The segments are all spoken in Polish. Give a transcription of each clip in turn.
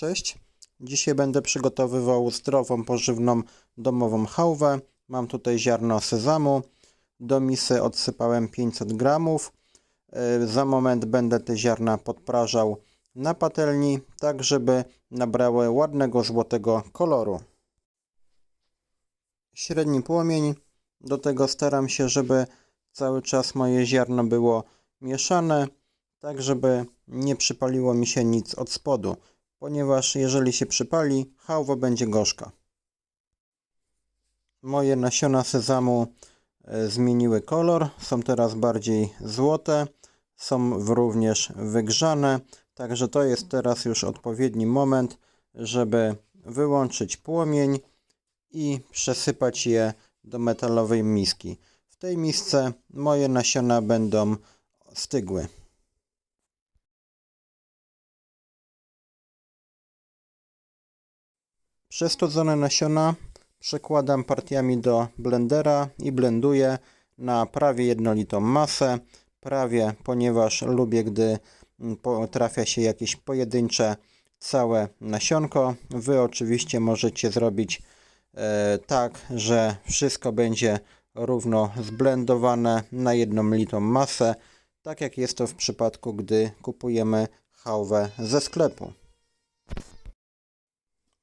Cześć. Dzisiaj będę przygotowywał zdrową, pożywną, domową chałwę. Mam tutaj ziarno sezamu. Do misy odsypałem 500 gramów. Yy, Za moment będę te ziarna podprażał na patelni, tak żeby nabrały ładnego złotego koloru. Średni płomień. Do tego staram się, żeby cały czas moje ziarno było mieszane, tak żeby nie przypaliło mi się nic od spodu ponieważ jeżeli się przypali, chałwa będzie gorzka. Moje nasiona sezamu e, zmieniły kolor, są teraz bardziej złote, są również wygrzane, także to jest teraz już odpowiedni moment, żeby wyłączyć płomień i przesypać je do metalowej miski. W tej misce moje nasiona będą stygły. Przestudzone nasiona przekładam partiami do blendera i blenduję na prawie jednolitą masę. Prawie, ponieważ lubię, gdy trafia się jakieś pojedyncze całe nasionko. Wy oczywiście możecie zrobić e, tak, że wszystko będzie równo zblendowane na jedną litą masę, tak jak jest to w przypadku, gdy kupujemy chałwę ze sklepu.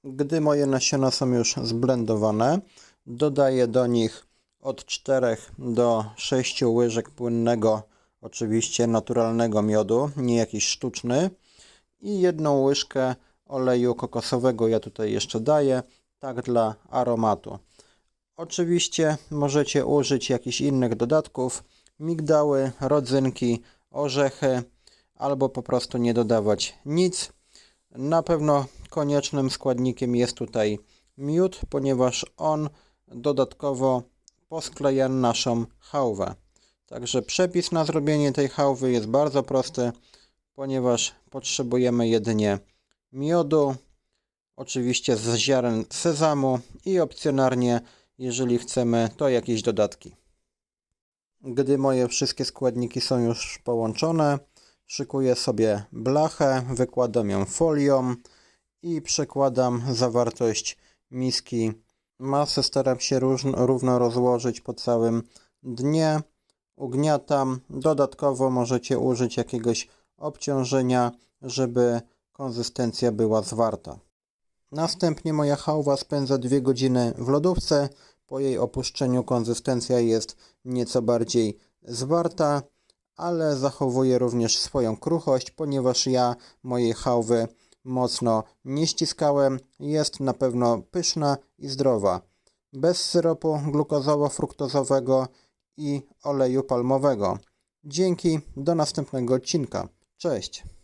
Gdy moje nasiona są już zblendowane, dodaję do nich od 4 do 6 łyżek płynnego, oczywiście naturalnego miodu, nie jakiś sztuczny, i jedną łyżkę oleju kokosowego ja tutaj jeszcze daję, tak dla aromatu. Oczywiście możecie użyć jakichś innych dodatków, migdały, rodzynki, orzechy, albo po prostu nie dodawać nic. Na pewno koniecznym składnikiem jest tutaj miód, ponieważ on dodatkowo poskleja naszą chałwę. Także przepis na zrobienie tej chałwy jest bardzo prosty, ponieważ potrzebujemy jedynie miodu, oczywiście z ziaren sezamu i opcjonalnie, jeżeli chcemy, to jakieś dodatki. Gdy moje wszystkie składniki są już połączone, szykuję sobie blachę, wykładam ją folią i przekładam zawartość miski. Masę staram się równo rozłożyć po całym dnie. Ugniatam. Dodatkowo możecie użyć jakiegoś obciążenia, żeby konsystencja była zwarta. Następnie moja chałwa spędza 2 godziny w lodówce. Po jej opuszczeniu konsystencja jest nieco bardziej zwarta, ale zachowuje również swoją kruchość, ponieważ ja mojej chałwy mocno nie ściskałem. Jest na pewno pyszna i zdrowa. Bez syropu glukozowo-fruktozowego i oleju palmowego. Dzięki, do następnego odcinka. Cześć!